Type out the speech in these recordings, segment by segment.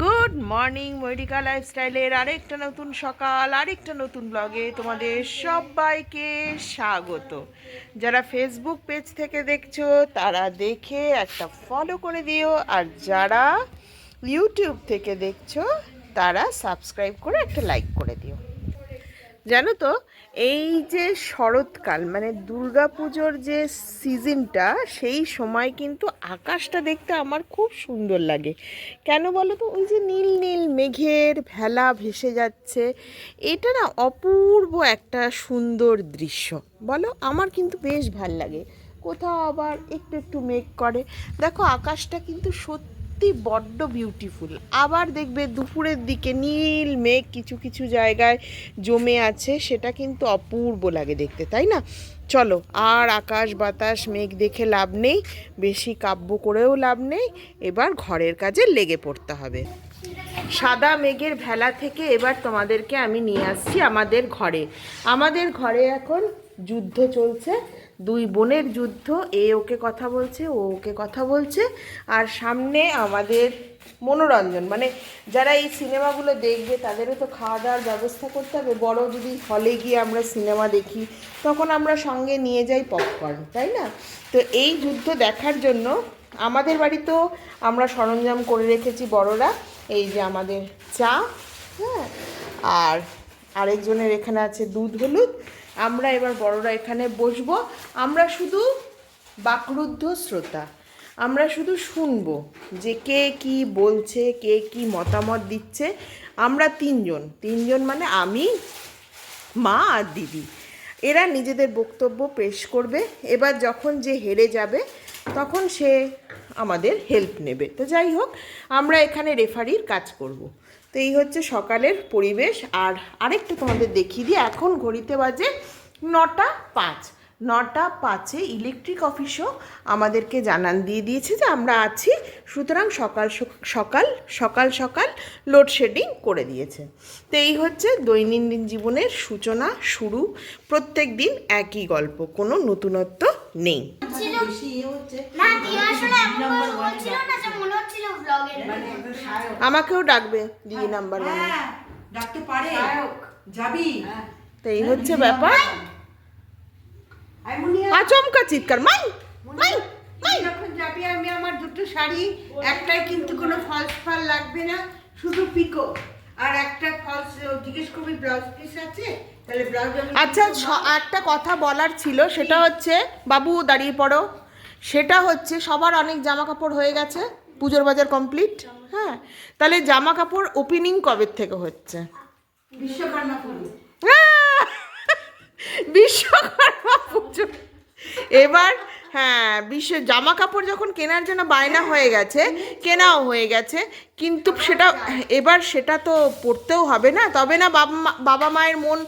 Good morning ময়ূরিকা লাইফস্টাইলের আরেকটা নতুন সকাল, আরেকটা নতুন ব্লগে তোমাদের সবাইকে স্বাগত। যারা ফেসবুক পেজ থেকে দেখছ, তারা দেখে একটা ফলো করে দিও, আর যারা ইউটিউব থেকে দেখছ, তারা সাবস্ক্রাইব করে একটা লাইক করে দিও। জানো তো এই যে শরৎকাল মানে দুর্গাপুজোর যে সিজনটা, সেই সময় কিন্তু আকাশটা দেখতে আমার খুব সুন্দর লাগে। কেন বলো তো ওই যে নীল নীল মেঘের ভেলা ভেসে যাচ্ছে, এটা না অপূর্ব একটা সুন্দর দৃশ্য। বলো? আমার কিন্তু বেশ ভালো লাগে। কোথাও আবার একটু একটু মেঘ করে। দেখো, আকাশটা কিন্তু সত্যি সত্যি বড্ড বিউটিফুল আবার দেখবে দুপুরের দিকে নীল মেঘ কিছু কিছু জায়গায় জমে আছে, সেটা কিন্তু অপূর্ব লাগে দেখতে, তাই না? চলো, আর আকাশ বাতাস মেঘ দেখে লাভ নেই, বেশি কাব্য করেও লাভ নেই, এবার ঘরের কাজে লেগে পড়তে হবে। সাদা মেঘের ভেলা থেকে এবার তোমাদেরকে আমি নিয়ে আসছি আমাদের ঘরে। আমাদের ঘরে এখন যুদ্ধ চলছে দুই বোনের যুদ্ধ, এ ওকে কথা বলছে, ও ওকে কথা বলছে। আর সামনে আমাদের মনোরঞ্জন মানে যারা এই সিনেমাগুলো দেখবে তাদেরও তো খাওয়া দাওয়ার ব্যবস্থা করতে হবে। বড় যদি হলে গিয়ে আমরা সিনেমা দেখি, তখন আমরা সঙ্গে নিয়ে যাই পপকর্ন তাই না? তো এই যুদ্ধ দেখার জন্য আমাদের বাড়িতেও আমরা সরঞ্জাম করে রেখেছি বড়রা। এই যে আমাদের চা হ্যাঁ? আর আরেকজনের এখানে আছে দুধ, হলুদ। আমরা এবার বড়রা এখানে বসবো। আমরা শুধু বাকরুদ্ধ শ্রোতা। আমরা শুধু শুনব যে কে কি বলছে, কে কি মতামত দিচ্ছে। আমরা তিনজন। তিনজন মানে আমি, মা আর দিদি। এরা নিজেদের বক্তব্য পেশ করবে। এবার যখন যে হেরে যাবে, তখন সে আমাদের হেল্প নেবে। তো যাই হোক, আমরা এখানে রেফারির কাজ করব। তো এই হচ্ছে সকালের পরিবেশ। আর আরেকটা তোমাদের দেখিয়ে দিই, এখন ঘড়িতে বাজে নটা পাঁচ। নটা পাঁচে ইলেকট্রিক অফিসও আমাদেরকে জানান দিয়ে দিয়েছে যে আমরা আছি, সুতরাং সকাল সকাল সকাল সকাল লোডশেডিং করে দিয়েছে। তো এই হচ্ছে দৈনন্দিন জীবনের সূচনা শুরু। প্রত্যেক দিন একই গল্প, কোনো নতুনত্ব নেই। আমাকেও ডাকবে দিদি নাম্বার ওয়ানে হ্যাঁ, ডাকতে পারে। যাবি? তো এই হচ্ছে ব্যাপার। আচমকা চিৎকার মাই মাই মাই। যখন যাবি আমি আমার দুটো শাড়ি একটাই কিন্তু কোনো ফলস ফল লাগবে না শুধু পিকো। আর একটা ফলস জিজ্ঞেস করবি ব্লাউজ পিস আছে? তাহলে ব্লাউজ আচ্ছা একটা কথা বলার ছিল সেটা হচ্ছে বাবু দাঁড়িয়ে পড়ো। সেটা হচ্ছে সবার অনেক জামা কাপড় হয়ে গেছে পুজোর বাজার কমপ্লিট হ্যাঁ? তাহলে জামা কাপড় ওপেনিং কবে থেকে হচ্ছে? বিশ্বকর্মা পুজো! বিশ্বকর্মা পুজো। এবার হ্যাঁ বিশ্ব জামা কাপড় যখন কেনার জন্য বায়না হয়ে গেছে কেনাও হয়ে গেছে কিন্তু সেটা এবার সেটা তো পড়তেও হবে না। তবে না বাবা বাবা মায়ের মন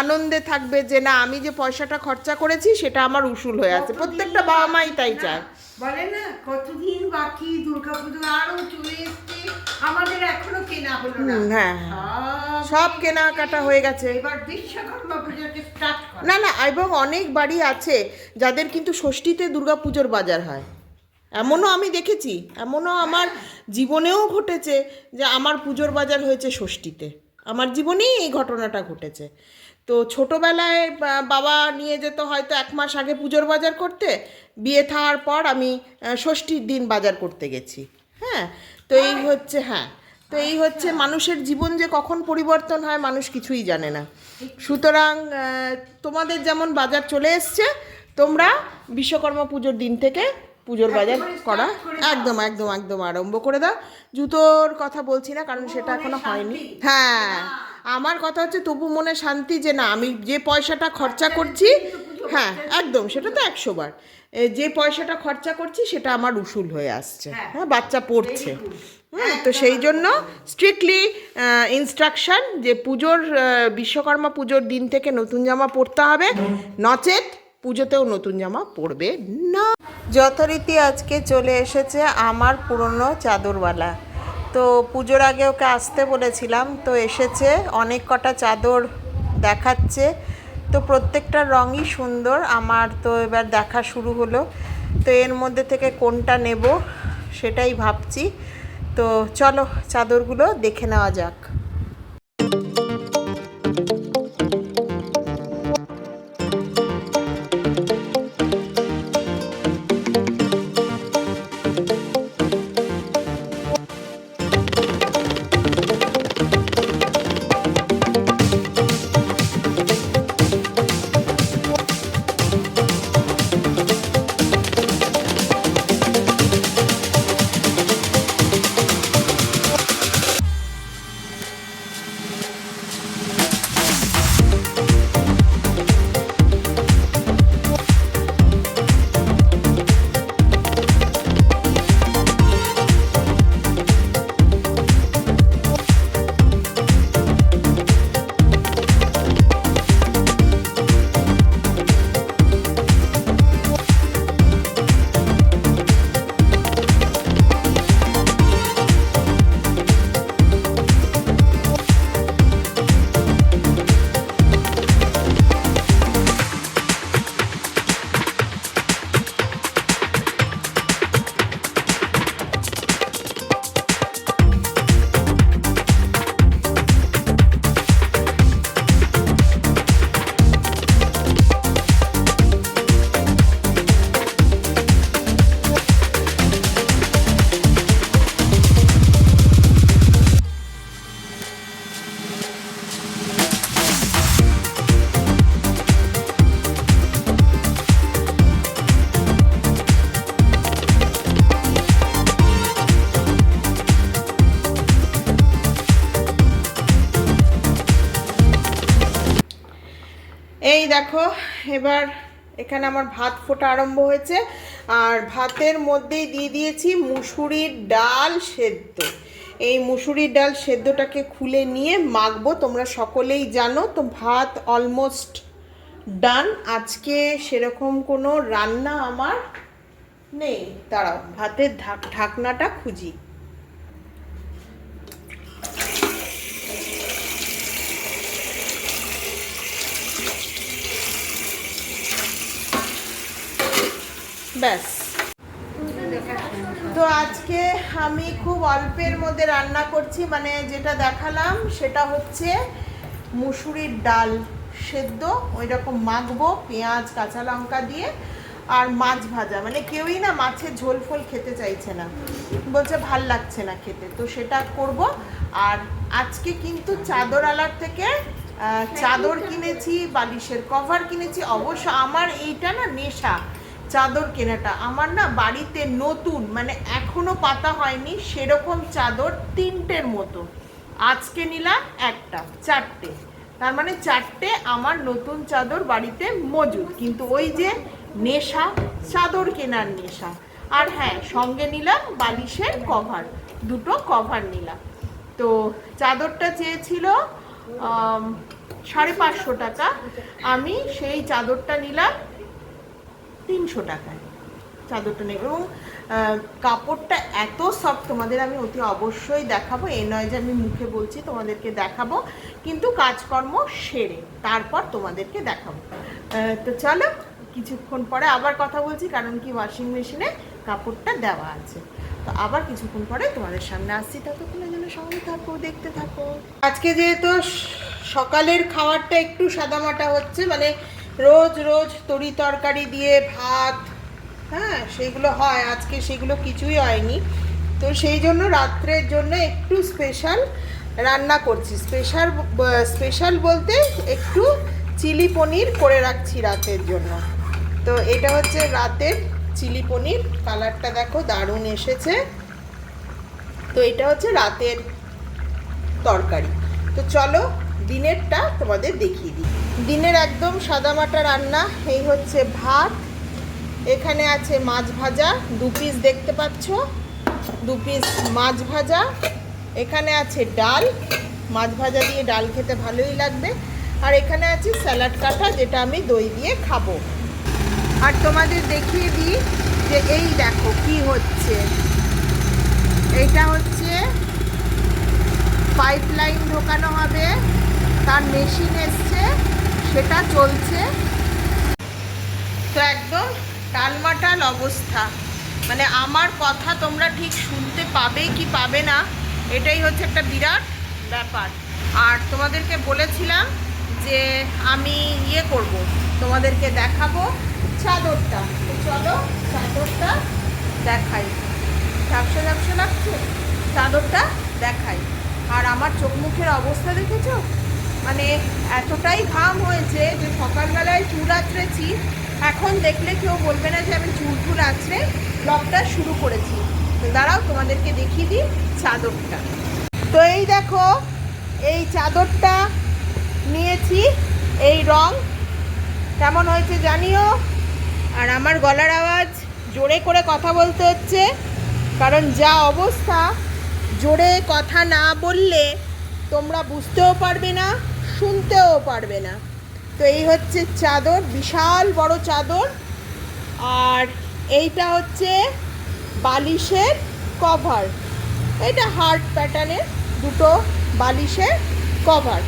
আনন্দে থাকবে যে না আমি যে পয়সাটা খরচা করেছি সেটা আমার উসুল হয়ে আছে। প্রত্যেকটা বাবা মাই তাই চায়। বলে না কতদিন বাকি দুর্গাপুজো আরও চলে এসছে আমাদের এখনও কেনা হলো না। হ্যাঁ। হ্যাঁ। সব কেনাকাটা হয়ে গেছে। এবার বিশ্বকর্মা পুজোকে স্টার্ট না না এবং অনেক বাড়ি আছে যাদের কিন্তু ষষ্ঠীতে দুর্গা পুজোর বাজার হয়। এমনও আমি দেখেছি এমনও আমার জীবনেও ঘটেছে যে আমার পুজোর বাজার হয়েছে ষষ্ঠীতে। আমার জীবনেই এই ঘটনাটা ঘটেছে। তো ছোটোবেলায় বাবা নিয়ে যেত হয়তো এক মাস আগে পুজোর বাজার করতে বিয়ে থাকার পর আমি ষষ্ঠীর দিন বাজার করতে গেছি। হ্যাঁ তো এই হচ্ছে হ্যাঁ। তো এই হচ্ছে মানুষের জীবন যে কখন পরিবর্তন হয় মানুষ কিছুই জানে না। সুতরাং তোমাদের যেমন বাজার চলে এসছে তোমরা বিশ্বকর্মা পুজোর দিন থেকে পুজোর বাজার করা একদম একদম একদম আরম্ভ করে দাও। জুতোর কথা বলছি না কারণ সেটা এখনও হয়নি। হ্যাঁ আমার কথা হচ্ছে তবু মনে শান্তি যে না আমি যে পয়সাটা খরচা করছি হ্যাঁ একদম সেটা তো একশো বার। যে পয়সাটা খরচা করছি সেটা আমার উসুল হয়ে আসছে। হ্যাঁ। বাচ্চা পড়ছে। হুম তো সেই জন্য স্ট্রিক্টলি ইনস্ট্রাকশন যে পুজোর বিশ্বকর্মা পুজোর দিন থেকে নতুন জামা পরতে হবে। নচেত পুজোতেও নতুন জামা পরবে না। যথারীতি আজকে চলে এসেছে আমার পুরনো চাদরওয়ালা। তো পুজোর আগে ওকে আসতে বলেছিলাম তো এসেছে অনেক কটা চাদর দেখাচ্ছে। তো প্রত্যেকটা রঙই সুন্দর আমার তো এবার দেখা শুরু হলো। তো এর মধ্যে থেকে কোনটা নেব সেটাই ভাবছি। তো চলো চাদরগুলো দেখে নেওয়া যাক। দেখো, এবার এখানে আমার ভাত ফোটা আরম্ভ হয়েছে। আর ভাতের মধ্যেই দিয়ে দিয়েছি মুসুরির ডাল সেদ্ধ। এই মুসুরির ডাল সেদ্ধটাকে খুলে নিয়ে মাখবো, তোমরা সকলেই জানো। তো ভাত অলমোস্ট ডান আজকে সেরকম কোনো রান্না আমার নেই। দাঁড়াও, ভাতের ঢাক ঢাকনাটা খুঁজি। ব্যাস। তো আজকে আমি খুব অল্পের মধ্যে রান্না করছি মানে যেটা দেখালাম সেটা হচ্ছে মুসুরির ডাল সেদ্ধ ওই রকম মাখবো পেঁয়াজ, কাঁচা লঙ্কা দিয়ে, আর মাছ ভাজা। মানে কেউই না মাছের ঝোল ফোল খেতে চাইছে না। বলছে ভালো লাগছে না খেতে, তো সেটা করব। আর আজকে কিন্তু চাদর আলার থেকে চাদর কিনেছি, বালিশের কভার কিনেছি। অবশ্য আমার এইটা না নেশা। চাদর কেনাটা। আমার না বাড়িতে নতুন মানে এখনও পাতা হয়নি, সেরকম চাদর তিনটের মতো। আজকে নিলাম একটা, চারটে। তার মানে চারটে আমার নতুন চাদর বাড়িতে মজুদ কিন্তু ওই যে নেশা, চাদর কেনার নেশা। আর হ্যাঁ সঙ্গে নিলাম বালিশের কভার, দুটো কভার নিলাম। তো চাদরটা চেয়েছিল সাড়ে পাঁচশো টাকা। আমি সেই চাদরটা নিলাম তিনশো টাকায়। চাদরটা নেব এবং কাপড়টা এত সফট তোমাদের আমি অতি অবশ্যই দেখাবো। এ নয় যে আমি মুখে বলছি, তোমাদেরকে দেখাবো। কিন্তু কাজকর্ম সেরে তারপর তোমাদেরকে দেখাবো। তো চলো, কিছুক্ষণ পরে আবার কথা বলছি, কারণ কি ওয়াশিং মেশিনে কাপড়টা দেওয়া আছে। তো আবার কিছুক্ষণ পরে তোমাদের সামনে আসছি। ততক্ষণের জন্য সঙ্গে থাকো, দেখতে থাকো। আজকে যেহেতু সকালের খাবারটা একটু সাদামাটা হচ্ছে মানে রোজ রোজ তরি তরকারি দিয়ে ভাত হ্যাঁ সেগুলো হয়। আজকে সেগুলো কিছুই হয়নি। তো সেই জন্য রাত্রের জন্য একটু স্পেশাল রান্না করছি। স্পেশাল স্পেশাল বলতে একটু চিলি পনির করে রাখছি রাতের জন্য। তো এটা হচ্ছে রাতের চিলি পনির। কালারটা দেখো, দারুণ এসেছে। তো এটা হচ্ছে রাতের তরকারি। তো চলো দিনেরটা তোমাদের দেখিয়ে দিই। দিনের একদম সাদামাটা রান্না, এই হচ্ছে ভাত। এখানে আছে মাছ ভাজা, দু পিস দেখতে পাচ্ছ। দু পিস মাছ ভাজা। এখানে আছে ডাল। মাছ ভাজা দিয়ে ডাল খেতে ভালোই লাগবে। আর এখানে আছে স্যালাড কাটা, যেটা আমি দই দিয়ে খাব। আর তোমাদের দেখিয়ে দিই যে এই দেখো কি হচ্ছে। এটা হচ্ছে পাইপ লাইন ঢোকানো হবে। তার মেশিন এসছে, সেটা চলছে। তো একদম টালমাটাল অবস্থা। মানে আমার কথা তোমরা ঠিক শুনতে পাবে কি পাবে না, এটাই হচ্ছে একটা বিরাট ব্যাপার। আর তোমাদেরকে বলেছিলাম যে আমি ইয়ে করব, তোমাদেরকে দেখাবো চাদরটা। চলো চাদরটা দেখাই। ঝাপসা ঝাপসা লাগছে? চাদরটা দেখাই। আর আমার চোখ মুখের অবস্থা দেখেছ? মানে এতটাই ঘাম হয়েছে যে সকালবেলায় চুল আঁচড়েছি এখন দেখলে কেউ বলবে না যে আমি চুল টুল আঁচড়ে ব্লগটা শুরু করেছি। তো দাঁড়াও, তোমাদেরকে দেখিয়ে দিই চাদরটা। তো এই দেখো, এই চাদরটা নিয়েছি, এই রং। কেমন হয়েছে জানিও? আর আমার গলার আওয়াজ জোরে করে কথা বলতে হচ্ছে। কারণ যা অবস্থা, জোরে কথা না বললে তোমরা বুঝতেও পারবে না। শুনতেও পারবে না। তো এই হচ্ছে চাদর, বিশাল বড় চাদর। আর এইটা হচ্ছে বালিশের কভার। এটা হার্ট প্যাটার্নের দুটো বালিশের কভার।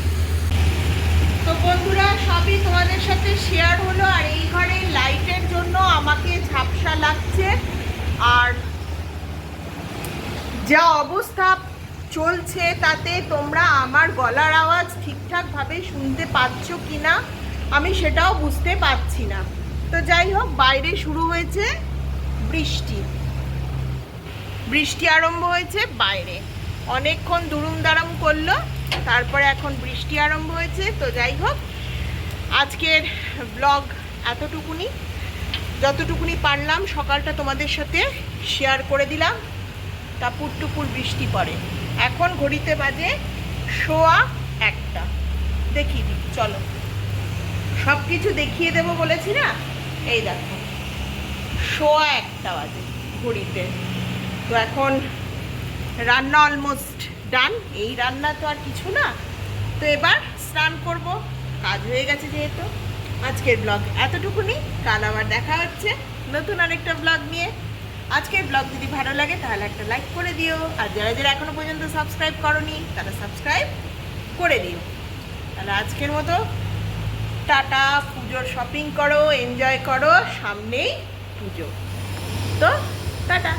তো বন্ধুরা, সবই তোমাদের সাথে শেয়ার হলো, আর এই ঘরে লাইটের জন্য আমাকে ঝাপসা লাগছে। আর যা অবস্থা চলছে তাতে তোমরা আমার গলার আওয়াজ ঠিকঠাকভাবে শুনতে পাচ্ছ কি না আমি সেটাও বুঝতে পারছি না। তো যাই হোক, বাইরে শুরু হয়েছে বৃষ্টি। বৃষ্টি আরম্ভ হয়েছে বাইরে। অনেকক্ষণ দুরুম দারাম করল, তারপরে এখন বৃষ্টি আরম্ভ হয়েছে। তো যাই হোক, আজকের ব্লগ এতটুকুনি। যতটুকুনি পারলাম, সকালটা তোমাদের সাথে শেয়ার করে দিলাম। টাপুর টুপুর বৃষ্টি পড়ে। এখন ঘড়িতে বাজে শোয়া একটা। দেখিয়ে দিই চলো। সব কিছু দেখিয়ে দেবো বলেছি না? এই দেখো শোয়া একটা বাজে ঘড়িতে। তো এখন রান্না অলমোস্ট ডান এই রান্না তো আর কিছু না। তো এবার স্নান করব। কাজ হয়ে গেছে যেহেতু। আজকের ব্লগ এতটুকুনি। কাল আবার দেখা হচ্ছে নতুন আরেকটা ব্লগ নিয়ে। আজকের ব্লগ যদি ভালো লাগে, তাহলে একটা লাইক করে দিও। আর যারা যারা এখনও পর্যন্ত সাবস্ক্রাইব করনি, তারা সাবস্ক্রাইব করে দিও। তাহলে আজকের মতো টাটা, পুজোর শপিং করো এনজয় করো, সামনেই পুজো। তো, টাটা।